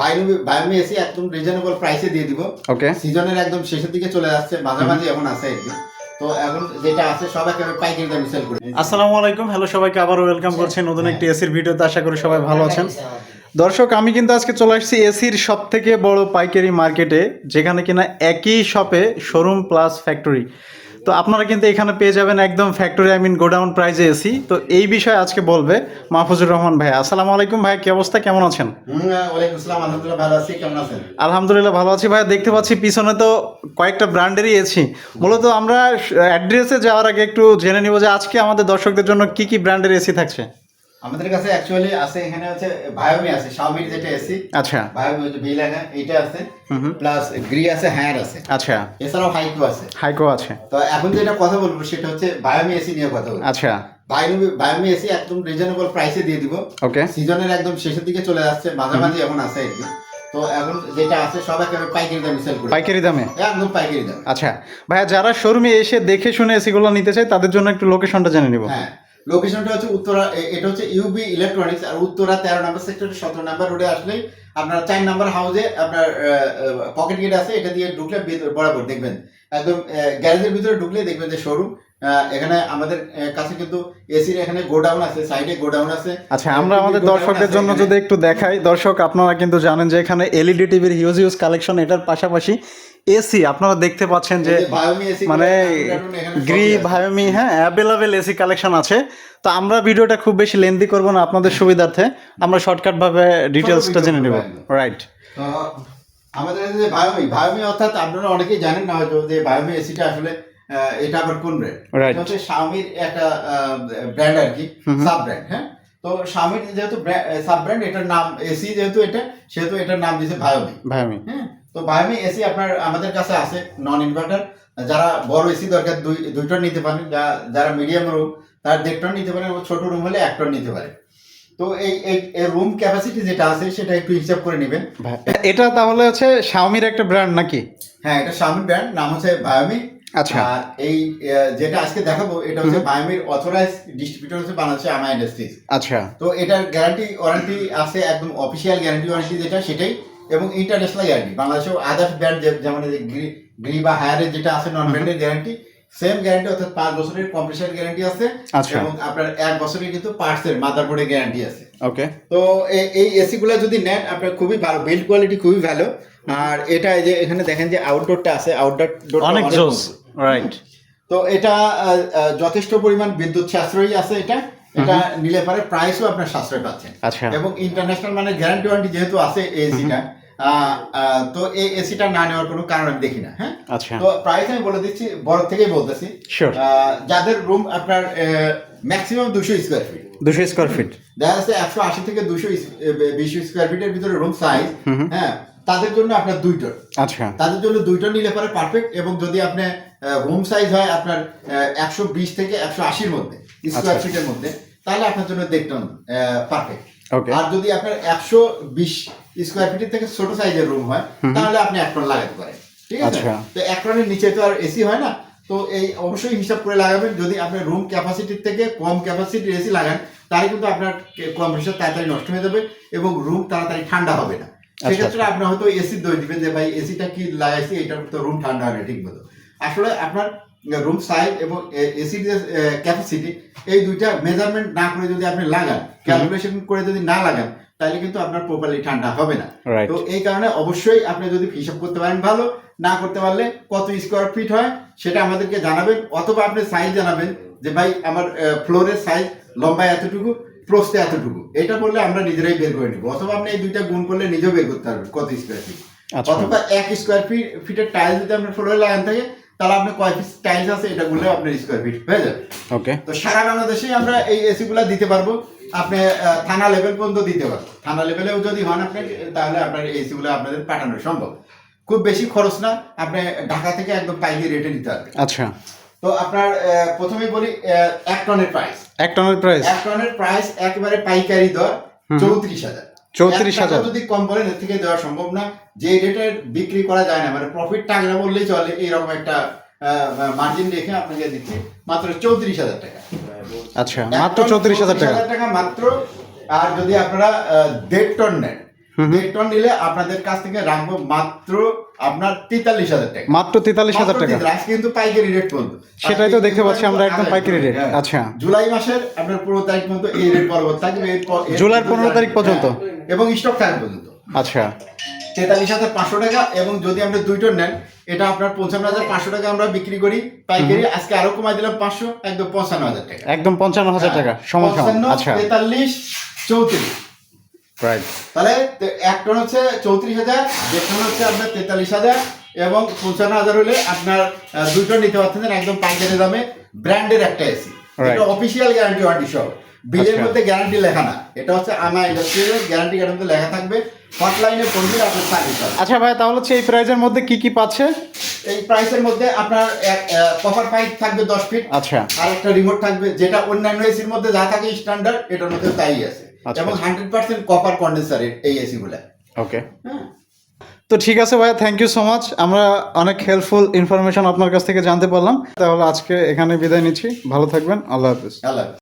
বায়োমি বায়োমি AC একদম reasonable প্রাইসে দিয়ে দিব। ওকে সিজনের একদম শেষের দিকে চলে যাচ্ছে মাঝামাঝি এখন আছে আর তো এখন যেটা আছে সব একেবারে পাইকারি দামে সেল করি। আসসালামু আলাইকুম হ্যালো সবাইকে আবারও ওয়েলকাম করছি নতুন একটি এসির ভিডিওতে আশা করি সবাই ভালো আছেন। দর্শক আমি কিন্তু আজকে চলে আসছি এসির সব থেকে বড় পাইকারি মার্কেটে যেখানে কিনা একই শপে শোরুম প্লাস ফ্যাক্টরি তো আপনারা কিন্তু এখানে পেয়ে যাবেন একদম ফ্যাক্টরি আই মিন গোডাউন প্রাইজে এসি তো এই বিষয়ে আজকে বলবে মাহফুজুর রহমান ভাই আসসালামু আলাইকুম ভাই কি অবস্থা? কেমন আছেন? আলহামদুলিল্লাহ ভালো আছি ভাই দেখতে পাচ্ছি পিছনে তো কয়েকটা ব্র্যান্ডেরই এসি মূলত আমরা অ্যাড্রেসে যাওয়ার আগে একটু জেনে নিব যে আজকে আমাদের দর্শকদের জন্য কি কি ব্র্যান্ডের এসি থাকছে। আমাদের কাছে অ্যাকচুয়ালি আছে এখানে হচ্ছে বায়োমি আছে শাওমির যেটা এসি আচ্ছা। বায়োমি হচ্ছে বি লাগা এইটা আছে প্লাস গ্রি আছে হ্যার আছে। আচ্ছা। এছাড়াও হাইকো আছে। হাইকো আছে। তো এখন যেটা কথা বলব সেটা হচ্ছে বায়োমি এসি নিয়ে কথা বলব। আচ্ছা। বায়োমি বায়োমি এসি একদম রিজনেবল প্রাইসে দিয়ে দিব। ওকে সিজনের একদম শেষের দিকে চলে যাচ্ছে মাঝামাঝি এখন আছে আর তো এখন যেটা আছে সব একেবারে পাইকারি দামে সেল করি। পাইকারি দামে? একদম পাইকারি দাম। আচ্ছা। ভাইয়া যারা শোরুমে এসে দেখে শুনে এসিগুলো নিতে চায় তাদের জন্য একটু লোকেশনটা জেনে নিব। হ্যাঁ। লোকেশনটা হচ্ছে উত্তরা এটা হচ্ছে ইউবি ইলেকট্রনিক্স আর উত্তরা তেরো নাম্বার সেক্টর সতেরো নাম্বার রোডে আসলে আপনার চার নাম্বার হাউসে আপনার পকেট গেট আছে এটা দিয়ে ঢুকলে বরাবর দেখবেন। একদম গ্যারেজের ভিতরে ঢুকলে দেখবেন যে শোরুম এখানে আমাদের কাছে কিন্তু এসির এখানে গোডাউন আছে সাইডে গোডাউন আছে। আচ্ছা আমরা আমাদের দর্শকদের জন্য যদি একটু দেখাই দর্শক আপনারা কিন্তু জানেন যে এখানে এলইডি টিভির হিউজ হিউজ কালেকশন এটার পাশাপাশি এসি আপনারা দেখতে পাচ্ছেন যে মানে গ্রি। ভায়োমি হ্যাঁ অ্যাভেলেবেল এসি কালেকশন আছে। তো আমরা ভিডিওটা খুব বেশি লেন্দি করব না আপনাদের সুবিধার্থে। আমরা শর্টকাট ভাবে ডিটেলসটা জেনে নেব। রাইট আমাদের যে বায়োমি বায়োমি অর্থাৎ আপনারা অনেকেই জানেন না হয়তো যে বায়োমি এসিটা আসলে এটা আবার কোন ব্র্যান্ড. হচ্ছে শাওমির একটা ব্র্যান্ড আর কি সাব ব্র্যান্ড হ্যাঁ? তো শাওমির যেহেতু সাব ব্র্যান্ড এটার নাম এসি যেহেতু এটা সেহেতু এটার নাম দিয়েছে বায়োমি ভায়োমি হ্যাঁ? তো বায়োমি এসি আপনার আমাদের কাছে আছে নন ইনভার্টার যারা বড় এসি দরকার দুই দুইটা নিতে পারেন। যারা মিডিয়াম রুম তারা দেড় টন নিতে পারে এবং ছোট রুম হলে এক টন নিতে পারে। তো এই এই রুম ক্যাপাসিটি যেটা আছে সেটা একটু হিসাব করে নেবেন। এটা তাহলে হচ্ছে শাওমির একটা ব্র্যান্ড নাকি? হ্যাঁ এটা শাওমি ব্র্যান্ড নাম হচ্ছে বায়োমি আচ্ছা। আর এই যেটা আজকে দেখাবো এটা হচ্ছে বায়োমির অথরাইজ ডিস্ট্রিবিউটর হচ্ছে বাংলাদেশে আমা ইন্ডাস্ট্রিজ আচ্ছা। তো এটার গ্যারান্টি ওয়ারেন্টি আছে একদম অফিসিয়াল গ্যারান্টি ওয়ারেন্টি যেটা সেটাই। এবং ইন্টারন্যাশনাল গ্যারান্টি বাংলাদেশেও আদার্স ব্র্যান্ড যেমন গ্রি বা হায়ারের যেটা আছে নন ব্র্যান্ডের গ্যারান্টি সেম গ্যারান্টি অর্থাৎ পাঁচ বছরের কম্প্রেসার গ্যারান্টি আছে আচ্ছা। এবং আপনার এক বছরের কিন্তু পার্টসের মাদারবোর্ডের গ্যারান্টি আছে। ওকে তো এই এসি গুলো যদি নেন আপনার খুবই ভালো বিল্ড কোয়ালিটি খুবই ভালো। আর এটা এই যে এখানে দেখেন যে আউটডোরটা আছে আউটডোর অনেক জোস রাইট তো এটা যথেষ্ট পরিমাণ বিদ্যুৎ সাশ্রয়ী আছে এটা। এটা নিলে পারে প্রাইসও আপনার সাশ্রয় পাচ্ছেন। আচ্ছা। এবং ইন্টারন্যাশনাল মানে গ্যারান্টি ওয়ারেন্টি যেহেতু আছে এই এসিটা তো এই এসিটা না নেওয়ার কোনো কারণ আমি দেখি না হ্যাঁ? আচ্ছা। তো প্রাইস আমি বলে দিচ্ছি বড় থেকেই বলতেছি। যাদের রুম আপনার ম্যাক্সিমাম দুশো স্কোয়ার ফিট দুশো স্কোয়ার ফিট দেখা যাচ্ছে একশো আশি থেকে দুশো বিশ স্কোয়ার ফিটের ভিতরে রুম সাইজ হ্যাঁ তাদের জন্য আপনার দুই টন আচ্ছা। তাদের জন্য দুইটা নিলে পরে পারফেক্ট এবং যদি আপনি রুম সাইজ হয় আপনার একশো বিশ থেকে একশো আশির মধ্যে স্কোয়ার আচ্ছা। ফিটের মধ্যে তাহলে আপনার জন্য দেখতেন পারফেক্ট আর যদি আপনার একশো বিশ স্কোয়ার ফিটের থেকে ছোট সাইজের রুম হয় তাহলে আপনি এক লাগাতে পারেন ঠিক আছে? আচ্ছা। তো এক নিচে তো আর এসি হয় না তো এই অবশ্যই হিসাব করে লাগাবেন যদি আপনি রুম ক্যাপাসিটির থেকে কম ক্যাপাসিটির এসি লাগান তাহলে কিন্তু আপনার কম্প্রেসার তাড়াতাড়ি নষ্ট হয়ে যাবে এবং রুম তাড়াতাড়ি ঠান্ডা হবে না। সেক্ষেত্রে আপনি হয়তো এসি দই দিবেন যে ভাই এসিটা কি লাগাইছি? এটা তো রুম ঠান্ডা হয় না ঠিক মতো। আসলে আপনার রুম সাইজ এবং এসির যে ক্যাপাসিটি এই দুইটা মেজারমেন্ট না করে যদি আপনি লাগান ক্যালকুলেশন করে যদি না লাগান তাহলে কিন্তু আপনার প্রপারলি ঠান্ডা হবে না। তো এই কারণে অবশ্যই আপনি যদি হিসাব করতে পারেন ভালো না করতে পারলে কত স্কোয়ার ফিট হয় সেটা আমাদেরকে জানাবেন অথবা আপনি সাইজ জানাবেন যে ভাই আমার ফ্লোরের সাইজ লম্বায় এতটুকু প্রস্তে এতটুকু। এটা বললে আমরা নিজেরাই বের করে নিব। অথবা আপনি এই দুইটা গুণ করলে নিজেও বের করতে পারবেন কত স্কোয়ার ফিট আচ্ছা। অথবা এক স্কোয়ার ফিট ফিটের টাইল যদি আপনার ফ্লোরে লাগান থাকে তাহলে আপনি কয় পিস টাইলস আছে এটা গুনলেও আপনার স্কোয়ার ফিট হয়ে যাবে। ওকে তো সারা বাংলাদেশে আমরা এই এসি গুলা দিতে পারব। আপনি থানা লেভেল পর্যন্ত দিতে পারব থানা লেভেলেও যদি হন আপনি তাহলে আপনার এসি গুলো আপনাদের পাঠানো সম্ভব। খুব বেশি খরচ না আপনি ঢাকা থেকে একদম পাইকারি রেটে নিতে পারবেন। আচ্ছা। তো আপনার আহ, প্রথমেই বলি এক টনের প্রাইস এক টনের প্রাইস এক টনের প্রাইস একেবারে পাইকারি দর চৌত্রিশ হাজার। 34,000 এক টাকা যদি কম বলেন এর থেকে দেওয়া সম্ভব না। যে রেটে বিক্রি করা যায় না মানে প্রফিট টাকা বললেই চলে এইরকম একটা মার্জিন রেখে আপনাকে দিচ্ছি মাত্র চৌত্রিশ হাজার টাকা। আচ্ছা মাত্র চৌত্রিশ হাজার টাকা। টাকা মাত্র। আর যদি আপনারা দেড় টন নেন দেড় টন নিলে আপনাদের কাছ থেকে রাখব মাত্র আপনার তেতাল্লিশ হাজার টাকা। মাত্র তেতাল্লিশ হাজার টাকা। আজকে কিন্তু পাইকারি রেট পর্যন্ত। সেটাই তো দেখতে পাচ্ছি আমরা একদম পাইকারি রেট হ্যাঁ। আচ্ছা। জুলাই মাসের আপনার পনেরো তারিখ পর্যন্ত এই রেট বরাবর থাকবে পর্যন্ত 15 তারিখ পর্যন্ত? হ্যাঁ, এবং স্টক থাকা পর্যন্ত। আচ্ছা। তেতাল্লিশ হাজার পাঁচশো টাকা এবং যদি আপনি দুই টন নেন এটা আপনার পঞ্চান্ন হাজার পাঁচশো টাকা আমরা বিক্রি করি পাইকারি। আজকে আরও কমাই দিলাম পাঁচশো একদম পঞ্চান্ন হাজার টাকা। একদম পঞ্চান্ন হাজার টাকা সমান আচ্ছা। তেতাল্লিশ চৌত্রিশ। রাইট তাহলে এক টন হচ্ছে চৌত্রিশ হাজার টন হচ্ছে আপনার তেতাল্লিশ হাজার এবং পঞ্চান্ন হাজার হলে আপনার দুই টন নিতে পারছেন একদম পাইকারি দামে ব্র্যান্ডের একটা এসি। এটা অফিসিয়াল গ্যারান্টি ওয়ারেন্টি সহ বিলের আচ্ছা। মধ্যে গ্যারান্টি লেখা না। এটা হচ্ছে আমার ইন্ডাস্ট্রিয়াল গ্যারান্টি গ্যারান্টি লেখা থাকবে। হটলাইনে ফোন দিলে আপনার সার্ভিস হবে। আচ্ছা ভাই তাহলে হচ্ছে এই প্রাইজের মধ্যে কি কি পাচ্ছে? এই প্রাইসের মধ্যে আপনার এক কপার পাইপ থাকবে দশ ফিট আচ্ছা। আর একটা রিমোট থাকবে যেটা অন্যান্য এসির মধ্যে যা থাকে স্ট্যান্ডার্ড এটার মধ্যে তাই আছে আচ্ছা, এবং। হান্ড্রেড পার্সেন্ট কপার কন্ডেন্সার এই এসি গুলা। ওকে হ্যাঁ। তো ঠিক আছে ভাইয়া থ্যাংক ইউ সো মাচ আমরা অনেক হেল্পফুল ইনফরমেশন আপনার কাছ থেকে জানতে পারলাম। তাহলে আজকে এখানে বিদায় নিচ্ছি। ভালো থাকবেন। আল্লাহ হাফিজ। আল্লাহ হাফেজ।